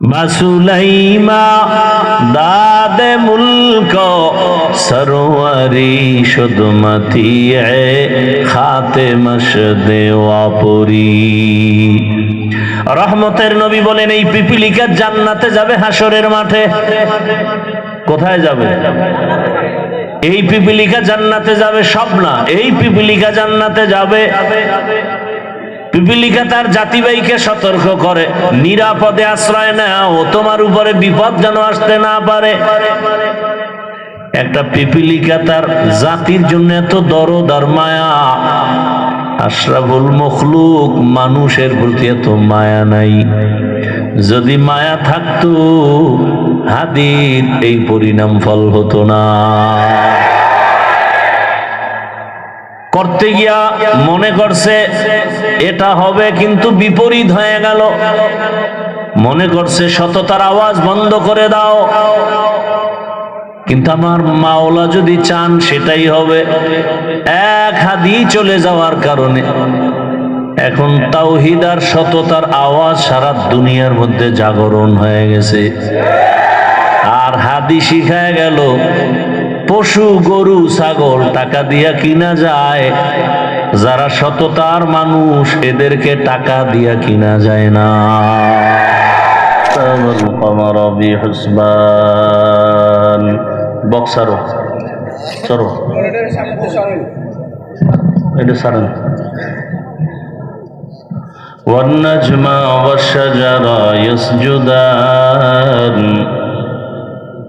বাসুলাইমা দাদে মুলক, সরোয়ারি শুধু মতিয়ে খাতে মশ দেওয়াপুরি রহমতের নবী বলেন, এই পিপিলিকা জান্নাতে যাবে হাসরের মাঠে। কোথায় যাবে? এই পিপিলিকা জান্নাতে যাবে সব না এই পিপিলিকা জান্নাতে যাবে পিপিলিকা তার জাতিবাহীকে সতর্ক করে, নিরাপদে আশ্রয় নাও, তোমার উপরে বিপদ যেন আসতে না পারে। একটা পিপিলিকা তার জাতির জন্য এত দরদ আর মায়া। আশরাফুল মখলুক মানুষের প্রতি এত মায়া নাই। যদি মায়া থাকতো, হাদির এই পরিণাম ফল হতো না। করতে গিয়া মনে করছে, এটা হবে কিন্তু বিপরীত হয়ে গেল। মনে করছে, সততার আওয়াজ বন্ধ করে দাও। কিন্তু আমার মাওলা যদি চান, সেটাই হবে। এক হাদি চলে যাওয়ার কারণে। এখন তাওহিদ আর সততার আওয়াজ সারা দুনিয়ার মধ্যে জাগরণ হয়ে গেছে। আর হাদি শিখায় গেল পশু গরু ছাগল টাকা দিয়া কিনা যায় যারা সততার মানুষ এদেরকে টাকা দিয়া কিনা যায় না القمر بحسبان বক্সারো চলো এটা সারেন والنجم والشجر يسجدان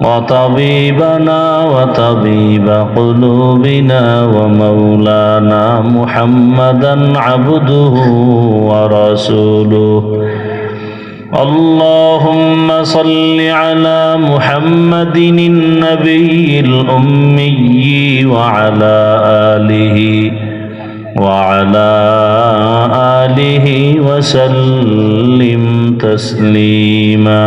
وطبيبنا وطبيب قلوبنا ومولانا محمدا عبده ورسوله. اللهم صل على محمد النبي الأمي وعلى آله وعلى آله وسلم تسليما.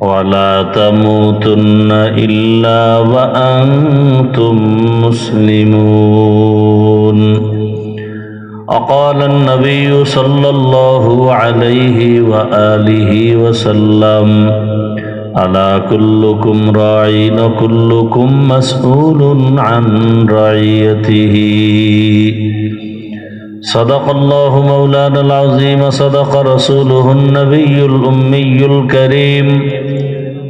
ولا تموتن إلا وأنتم مسلمون وقال النبي صلى الله عليه وآله وسلم ألا كلكم راعين وكلكم مسؤول عن رعيته صدق الله مولانا العظيم صدق رسوله النبي الأمي الكريم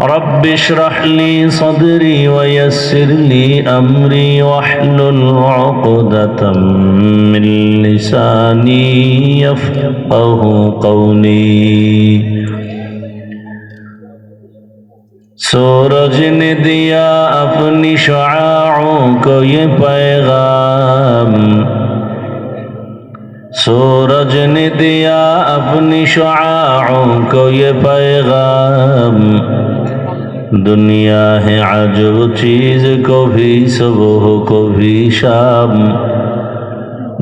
رب اشرح لي صدري ويسر لي أمري واحلل عقدة من لساني يفقه قولي सूरज ने दिया अपनी शुआओं को ये पैगाम सूरज ने दिया अपनी शुआओं को ये पैगाम दुनिया है अजब चीज़ को भी सुबह को भी शाम।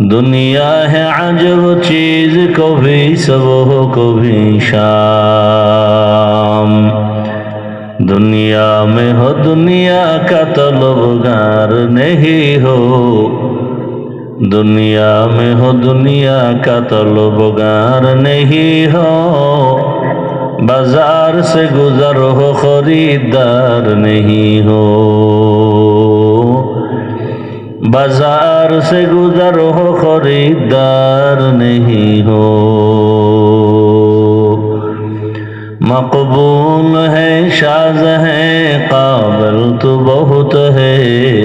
दुनिया है अजब चीज़ को भी सुबह को भी शाम। दुनिया में हो, दुनिया का तलबगार नहीं हो। दुनिया में हो, दुनिया का तलबगार नहीं हो। بازار سے گزر ہو، خریدار نہیں ہو۔ بازار سے گزر ہو، خریدار نہیں ہو۔ مقبول ہے شاز ہے، قابل تو بہت ہے۔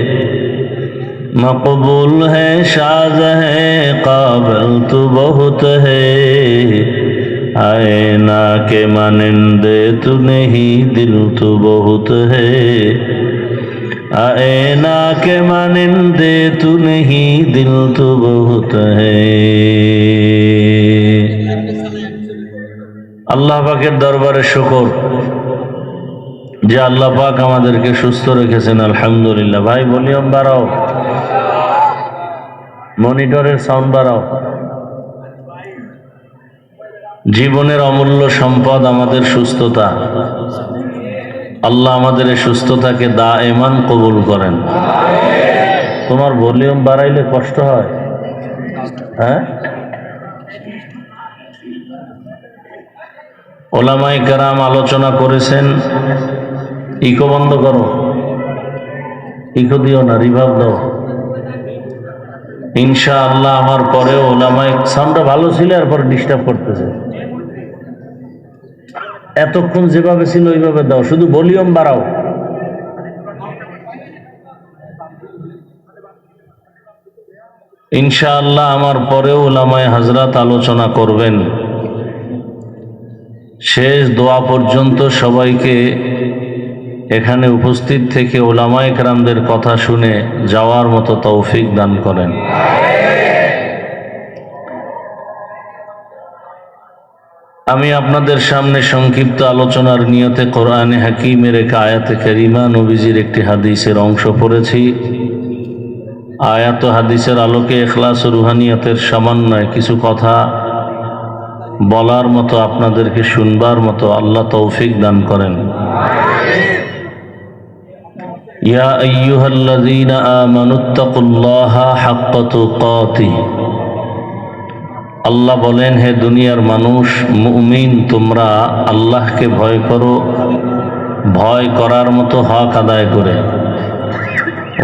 مقبول ہے شاز ہے، قابل تو بہت ہے۔ आए ना के मानिंदे तू नहीं दिल तो बहुत है आए ना के मानिंदे तू नहीं दिल तो बहुत है আল্লাহ পাকের দরবারে শুকর যে আল্লাহ পাক আমাদেরকে সুস্থ রেখেছেন আলহামদুলিল্লাহ ভাই ভলিউম বাড়াও মনিটরের সাউন্ড বাড়াও জীবনের অমূল্য সম্পদ আমাদের সুস্থতা। আল্লাহ আমাদের এই সুস্থতাকে দা এমান কবুল করেন। তোমার ভলিউম বাড়াইলে কষ্ট হয়। হ্যাঁ? ওলামাই কারাম আলোচনা করেছেন, ইকো বন্ধ করো। ইকো দিও না রিভাব দাও। ইনশা আল্লাহ আমার পরে ওলামাই সাউন্ডটা ভালো ছিল, এরপর ডিস্টার্ব করতেছে। এতক্ষণ যেভাবে ছিল, ওইভাবে দাও, শুধু ভলিউম বাড়াও। ইনশাআল্লাহ আমার পরেও ওলামায় হাজরাত আলোচনা করবেন। শেষ দোয়া পর্যন্ত সবাইকে এখানে উপস্থিত থেকে ওলামায় কেরামদের কথা শুনে যাওয়ার মতো তৌফিক দান করেন। আমি আপনাদের সামনে সংক্ষিপ্ত আলোচনার নিয়তে কোরআনে হাকিমের এক আয়াতে করিমা নবীজির একটি হাদিসের অংশ পড়েছি। আয়াত হাদিসের আলোকে এখলাস রুহানিয়তের সমন্বয় কিছু কথা বলার মতো আপনাদেরকে শুনবার মতো আল্লাহ তৌফিক দান করেন। ইয়া আইয়ুহাল্লাযীনা আমানুত্তাকুল্লাহা হাক্কা তুকাতি আল্লাহ বলেন, হে দুনিয়ার মানুষ, মুমিন, তোমরা আল্লাহকে ভয় করো, ভয় করার মতো হক আদায় করে।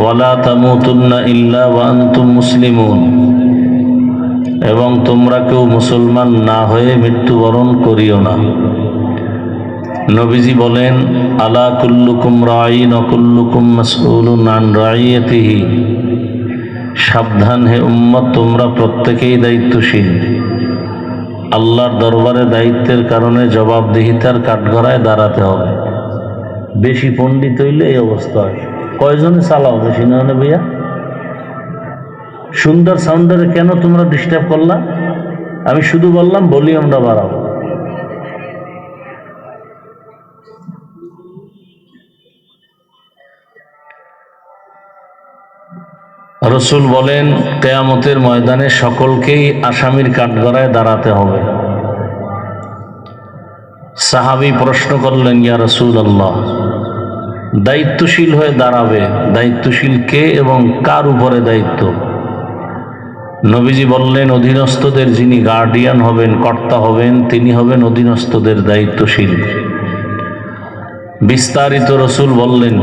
ওয়ালা তামুতুন্না ইল্লা ওয়া আনতুম মুসলিমুন। এবং তোমরা কেউ মুসলমান না হয়ে মৃত্যুবরণ করিও না। নবীজি বলেন, আলা কুল্লুকুম রাইন অকুল্লুকুম মাসউলুন আন রাইয়াতিহি। সাবধান হে উম্মত, তোমরা প্রত্যেকেই দায়িত্বশীল। আল্লাহর দরবারে দায়িত্বের কারণে জবাবদিহিতার কাঠগড়ায় দাঁড়াতে হবে। বেশি পণ্ডিত হইলে এই অবস্থা হয়। কয়জনে চালাও বেশি না ভাইয়া? সুন্দর সাউন্ডারে কেন তোমরা ডিস্টার্ব করলা? আমি শুধু বললাম ভলিউমটা বাড়াও। রসুল বলেন, কেয়ামতের ময়দানে সকলকেই আসামির কাঠগড়ায় দাঁড়াতে হবে। সাহাবি প্রশ্ন করলেন, ইয়া রসুল আল্লাহ দায়িত্বশীল হয়ে দাঁড়াবে, দায়িত্বশীল কে এবং কার উপরে দায়িত্ব? নবীজি বললেন, অধীনস্থদের যিনি গার্ডিয়ান হবেন, কর্তা হবেন, তিনি হবেন অধীনস্থদের দায়িত্বশীল। বিস্তারিত রসুল বললেন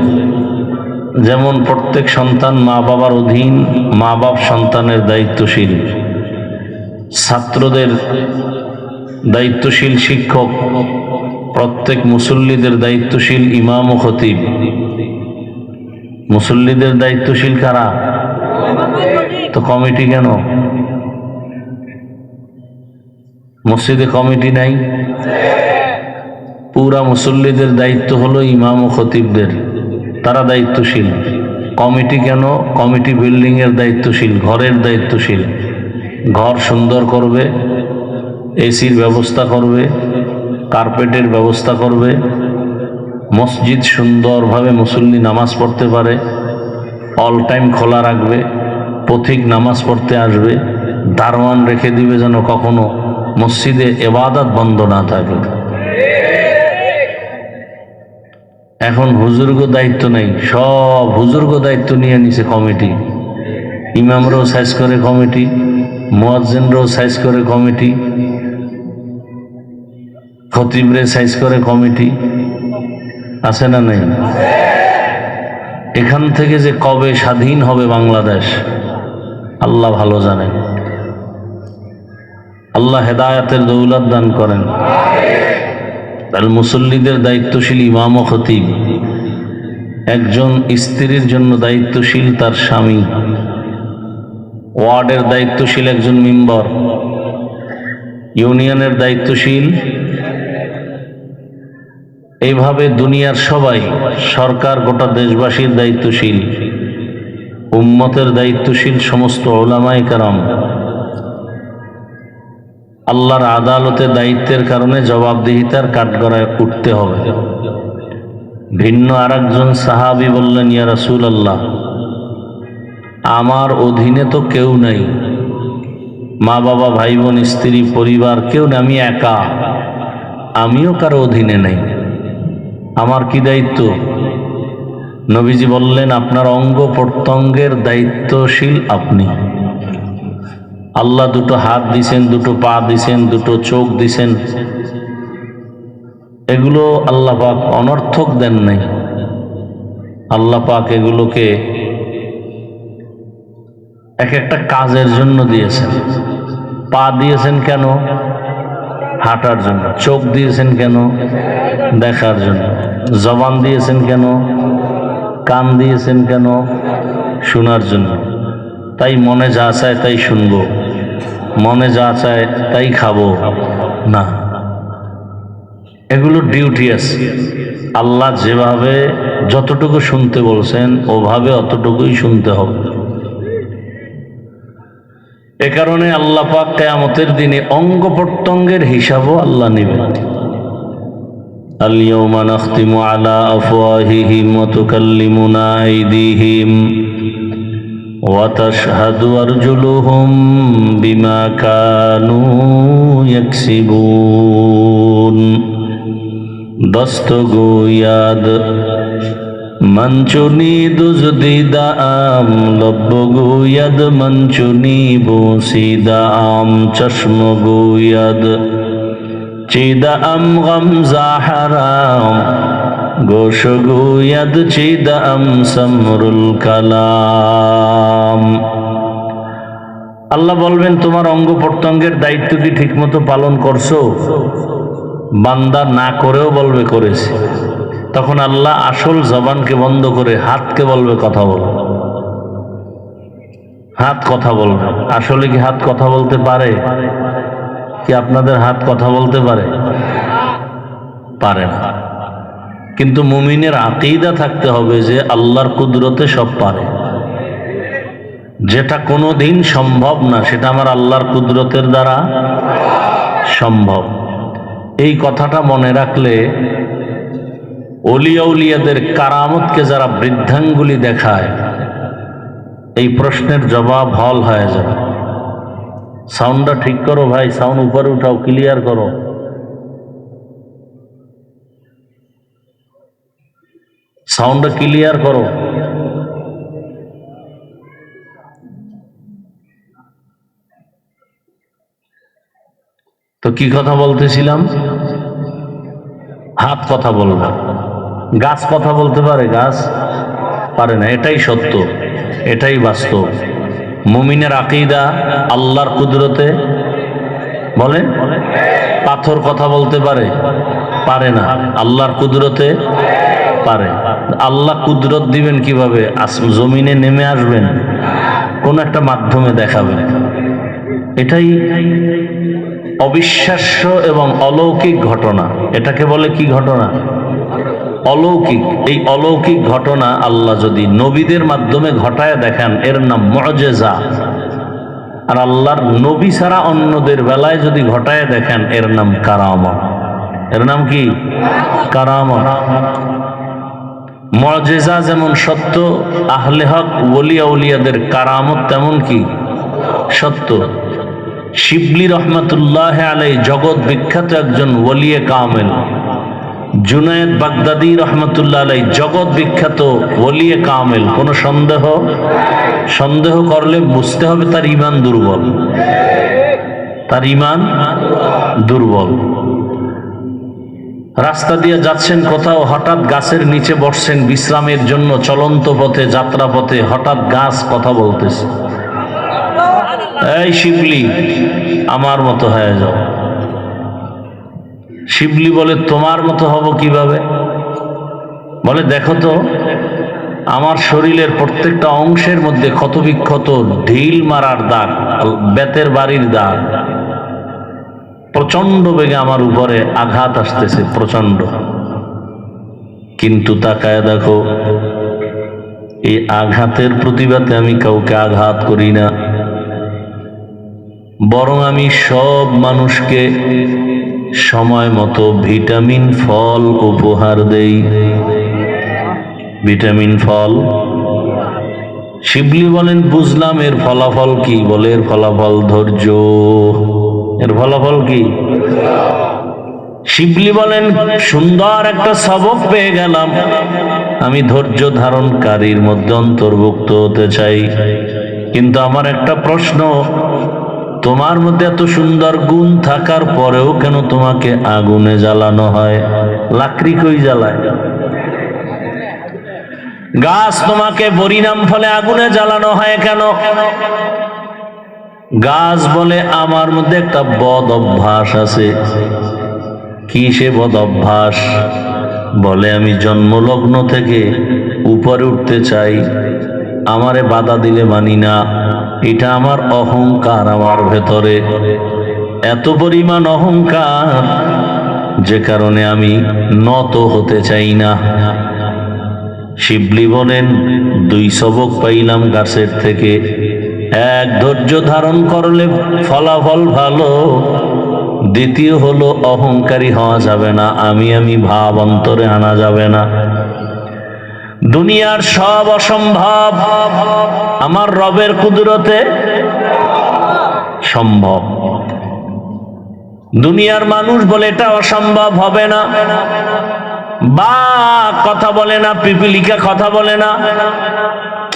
যেমন প্রত্যেক সন্তান মা বাবার অধীন মা বাপ সন্তানের দায়িত্বশীল। ছাত্রদের দায়িত্বশীল শিক্ষক, প্রত্যেক মুসল্লিদের দায়িত্বশীল ইমাম ও খতিব। মুসল্লিদের দায়িত্বশীল কারা? তো কমিটি কেন? মসজিদে কমিটি নাই? পুরা মুসল্লিদের দায়িত্ব হলো ইমাম ও খতিবদের। তারা দায়িত্বশীল। কমিটি কেন? কমিটি বিল্ডিংয়ের দায়িত্বশীল, ঘরের দায়িত্বশীল। ঘর সুন্দর করবে, এসির ব্যবস্থা করবে, কার্পেটের ব্যবস্থা করবে, মসজিদ সুন্দরভাবে মুসল্লি নামাজ পড়তে পারে, অল টাইম খোলা রাখবে, পথিক নামাজ পড়তে আসবে, দারোয়ান রেখে দিবে যেন কখনো মসজিদে এবাদত বন্ধ না থাকে। এখন হুজুর্গ দায়িত্ব নেই, সব হুজুর্গ দায়িত্ব নিয়ে নিছে কমিটি। ইমামরাও সাইজ করে কমিটি, মোয়াজ্জেনরাও সাইজ করে কমিটি, খতিবরে সাইজ করে কমিটি। আছে না নেই? এখান থেকে যে কবে স্বাধীন হবে বাংলাদেশ, আল্লাহ ভালো জানেন। আল্লাহ হেদায়াতের দৌলত দান করেন। তাহলে মুসল্লিদের দায়িত্বশীল ইমাম ও খতিব। একজন স্ত্রীর জন্য দায়িত্বশীল তার স্বামী। ওয়ার্ডের দায়িত্বশীল একজন মেম্বার। ইউনিয়নের দায়িত্বশীল। এইভাবে দুনিয়ার সবাই সরকার গোটা দেশবাসীর দায়িত্বশীল। উম্মতের দায়িত্বশীল সমস্ত ওলামাই কারাম। আল্লাহর আদালতে দায়িত্বের কারণে জবাবদিহিতার কাঠগড়ায় উঠতে হবে। ভিন্ন আরেকজন সাহাবি বললেন, ইয়া রাসূল আল্লাহ আমার অধীনে তো কেউ নাই। মা বাবা ভাই বোন স্ত্রী, পরিবার, কেউ নেই, আমি একা। আমিও কারও অধীনে নেই। আমার কি দায়িত্ব? নবীজি বললেন, আপনার অঙ্গ প্রত্যঙ্গের দায়িত্বশীল আপনি। আল্লাহ দুটো হাত দিছেন, দুটো পা দিছেন, দুটো চোখ দিছেন। এগুলো আল্লাহ পাক অনর্থক দেন নাই। আল্লাহ পাক এগুলোকে এক একটা কাজের জন্য দিয়েছেন। পা দিয়েছেন কেন? হাঁটার জন্য। চোখ দিয়েছেন কেন? দেখার জন্য। জবান দিয়েছেন কেন? কান দিয়েছেন কেন? শোনার জন্য। তাই মনে যা চায় তাই শুনব। মনে যা চায় তাই খাবো না এগুলো ডিউটি আছে আল্লাহ যেভাবে যতটুকু শুনতে বলছেন ওভাবে অতটুকুই শুনতে হবে এ কারণে আল্লাহ পাক কেয়ামতের দিনে অঙ্গ প্রত্যঙ্গের হিসাবও আল্লাহ নেবেন اليوم نختم على أفواههم وتكلمنا أيديهم وتشهد أرجلهم بما كانوا يكسبون دستگو یاد منچنی دزدی دا آم لبگو ید منچنی بوسی دا آم چشم گو ید چی دا ام غمزا حرام গোয়াদ চিদা আম সমরুল কালাম। আল্লাহ বলবেন, তোমার অঙ্গ প্রত্যঙ্গের দায়িত্ব কি ঠিকমতো পালন করছ? বান্দা না করেও বলবে, করেছে। তখন আল্লাহ আসল জবানকে বন্ধ করে হাতকে বলবে, কথা বল। হাত কথা বলবে আসলে কি হাত কথা বলতে পারে? কি আপনাদের হাত কথা বলতে পারে? পারে না। কিন্তু মুমিনের আকিদা থাকতে হবে যে আল্লাহর কুদরতে সব পারে। যেটা কোনো দিন সম্ভব না, সেটা আমার আল্লাহর কুদরতের দ্বারা সম্ভব। এই কথাটা মনে রাখলে অলিয়া উলিয়াদের কারামতকে যারা বৃদ্ধাঙ্গুলি দেখায়, এই প্রশ্নের জবাব হল হয়ে যাবে। সাউন্ডটা ঠিক করো ভাই, সাউন্ড উপরে উঠাও, ক্লিয়ার করো। সাউন্ডটা ক্লিয়ার করো। তো কি কথা বলতেছিলাম? হাত কথা বলবে গাছ কথা বলতে পারে, গাছ পারে না, এটাই সত্য, এটাই বাস্তব। মুমিনের আকিদা আল্লাহর কুদরতে বলে পাথর কথা বলতে পারে পারে না। আল্লাহর কুদরতে পারে। আল্লাহ কুদরত দিবেন কীভাবে? জমিনে নেমে আসবেন, কোন একটা মাধ্যমে দেখাবেন। এটাই অবিশ্বাস্য এবং অলৌকিক ঘটনা। এটাকে বলে কি ঘটনা? অলৌকিক। এই অলৌকিক ঘটনা আল্লাহ যদি নবীদের মাধ্যমে ঘটায় দেখান, এর নাম মজেজা। আর আল্লাহর নবী ছাড়া অন্যদের বেলায় যদি ঘটায় দেখেন, এর নাম কারামত। এর নাম কি? কারামত। মজেজা যেমন সত্য, আহলে হক, ওলিয়া উলিয়াদের কারামত তেমন কি? সত্য। শিবলি রহমতুল্লাহ আলাই জগৎ বিখ্যাত একজন ওলিয়ে কামেল। জুনায়েদ বাগদাদি রহমতুল্লাহ আলাই জগৎ বিখ্যাত ওলিয়ে কামেল। কোনো সন্দেহ? সন্দেহ করলে বুঝতে হবে তার ইমান দুর্বল। তার ইমান দুর্বল। রাস্তা দিয়ে যাচ্ছেন কোথাও, হঠাৎ গাছের নিচে বসছেন বিশ্রামের জন্য চলন্ত পথে যাত্রা পথে হঠাৎ গাছ কথা বলতেছে। এই শিবলি, আমার মতো হয়ে যাও। শিবলি বলে, তোমার মতো হব কীভাবে? বলে, দেখো তো, আমার শরীরের প্রত্যেকটা অংশের মধ্যে ক্ষতবিক্ষত ঢিল মারার দাগ, বেতের বাড়ির দাগ প্রচণ্ড বেগে আমার উপরে আঘাত আসতেছে প্রচণ্ড কিন্তু তাকায় দেখো, এই আঘাতের প্রতিবাদে আমি কাউকে আঘাত করি না। বরং আমি সব মানুষকে সময় মতো ভিটামিন ফল উপহার দেই। ভিটামিন ফল? শিবলি বলেন, বুঝলাম এর ফলাফল কি? বলে, এর ফলাফল ধৈর্য। এর ফলাফল কি? শিবলি বলেন, সুন্দর একটা সবক পেয়ে গেলাম। আমি ধৈর্য ধারণকারীর মধ্যে অন্তর্ভুক্ত হতে চাই। কিন্তু আমার একটা প্রশ্ন, তোমার মধ্যে এত সুন্দর গুণ থাকার পরেও কেন তোমাকে আগুনে জ্বালানো হয়? লাকড়ি কই জ্বালায়? গাছ তোমাকে বরিনাম ফলে আগুনে জ্বালানো হয় কেন? গাছ বলে আমার মধ্যে একটা বদ অভ্যাস আছে। কি সে বদ অভ্যাস? বলে, আমি জন্মলগ্ন থেকে উপরে উঠতে চাই। আমারে বাধা দিলে মানি না। এটা আমার অহংকার আমার ভেতরে। এত পরিমাণ অহংকার যে কারণে আমি নত হতে চাই না। শিবলি বলেন, দুই সবক পাইলাম গাছের থেকে। এক ধৈর্য ধারণ করলে ফলাফল ভালো। দ্বিতীয় হলো, অহংকারী হওয়া যাবে না, আমি আমি ভাব অন্তরে আনা যাবে না। দুনিয়ার সব অসম্ভব আমার রবের কুদরতে সম্ভব। দুনিয়ার মানুষ বলে, এটা অসম্ভব হবে না। বা কথা বলে না, পিপিলিকা কথা বলে না।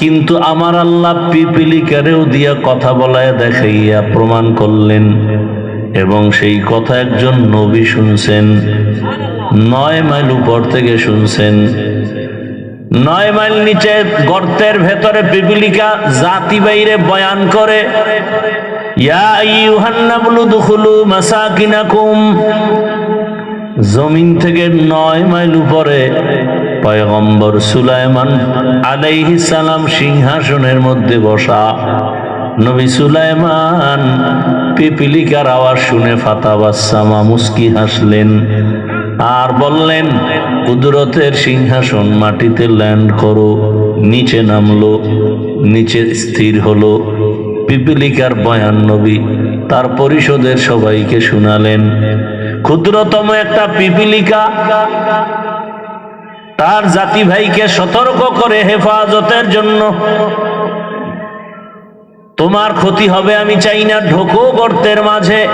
কিন্তু আমার আল্লাহ পিপিলিকারেও দিয়া কথা বলায় দেখাইয়া প্রমাণ করলেন এবং সেই কথা একজন নবী শুনছেন। নয় মাইল উপর থেকে শুনছেন। নয় মাইল নিচে গর্তের ভেতরে পিপিলিকা জাতি বাইরে বয়ান করে জমিন থেকে নয় মাইল উপরে পয়গম্বর সুলাইমান আলাইহি সালাম সিংহাসনের মধ্যে বসা। নবী সুলাইমান পিপিলিকার আওয়াজ শুনে ফাতাবাসামা মুস্কি হাসলেন আর বললেন, কুদরতের সিংহাসন মাটিতে ল্যান্ড করো, নিচে নামলো, নিচে স্থির হলো। পিপিলিকার বয়ান নবী তার পরিষদের সবাইকে শুনালেন। ক্ষুদ্রতম একটা পিপিলিকা তার জাতি ভাইকে সতর্ক করে হেফাজতের জন্য। তোমার ক্ষতি হবে আমি চাই না, ঢোকো গর্তের মাঝে।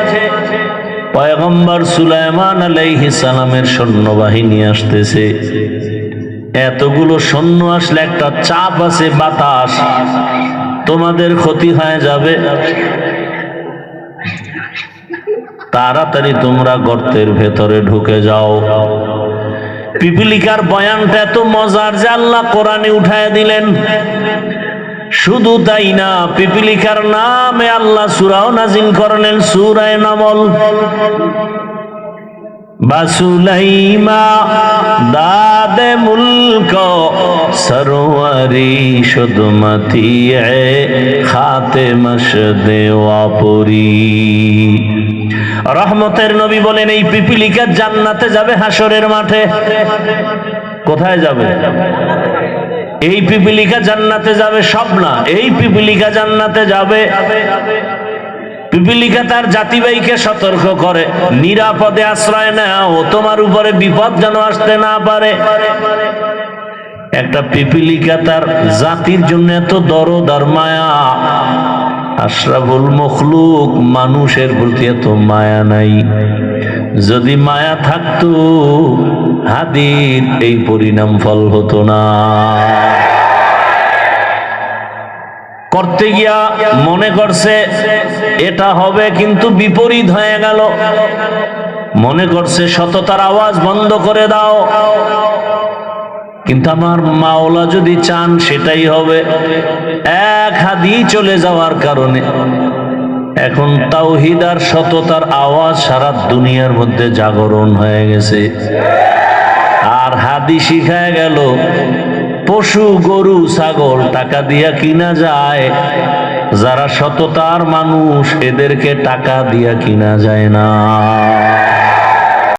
পয়গম্বর সুলাইমান আলাইহিস সালামের সৈন্যবাহিনী আসতেছে। এতগুলো সৈন্য আসলে একটা চাপ আছে, বাতাস। তোমাদের ক্ষতি হয়ে যাবে। তাড়াতাড়ি তোমরা গর্তের ভেতরে ঢুকে যাও। পিপিলিকার বয়ানটা এত মজার যে আল্লাহ কোরআনে উঠায় দিলেন। শুধু তাই না, পিপিলিকার নামে আল্লাহ সুরাও নাজিল করলেন, সুরায় নমল। বাসুলাইমা দাদে মুলক সরোয়ারি শুধমতি খাতে মশদে ওয়াপুরি রহমতের নবী বলেন, এই পিপিলিকা জান্নাতে যাবে হাসরের মাঠে। কোথায় যাবে? এই পিপিলিকা জান্নাতে যাবে সব না এই পিপিলিকা জান্নাতে যাবে। পিপিলিকা তার জাতিবাহীকে সতর্ক করে, নিরাপদে আশ্রয় নাও, তোমার উপরে বিপদ যেন আসতে না পারে। একটা পিপিলিকা তার জাতির জন্য এত দরদ আর মায়া। আশরাফুল মখলুক মানুষের প্রতি এত মায়া নাই। যদি মায়া থাকতো, হাদির এই পরিণাম ফল হতো না। করতে গিয়া মনে করছে, এটা হবে কিন্তু বিপরীত হয়ে গেল। মনে করছে, সততার আওয়াজ বন্ধ করে দাও। কিন্তু আমার মাওলা যদি চান, সেটাই হবে। এক হাদি চলে যাওয়ার কারণে। এখন তাওহিদ আর সততার আওয়াজ সারা দুনিয়ার মধ্যে জাগরণ হয়ে গেছে। আর হাদি শিখায় গেল, পশু, গরু, ছাগল টাকা দিয়া কিনা যায়। যারা সততার মানুষ, এদেরকে টাকা দিয়া কিনা যায় না।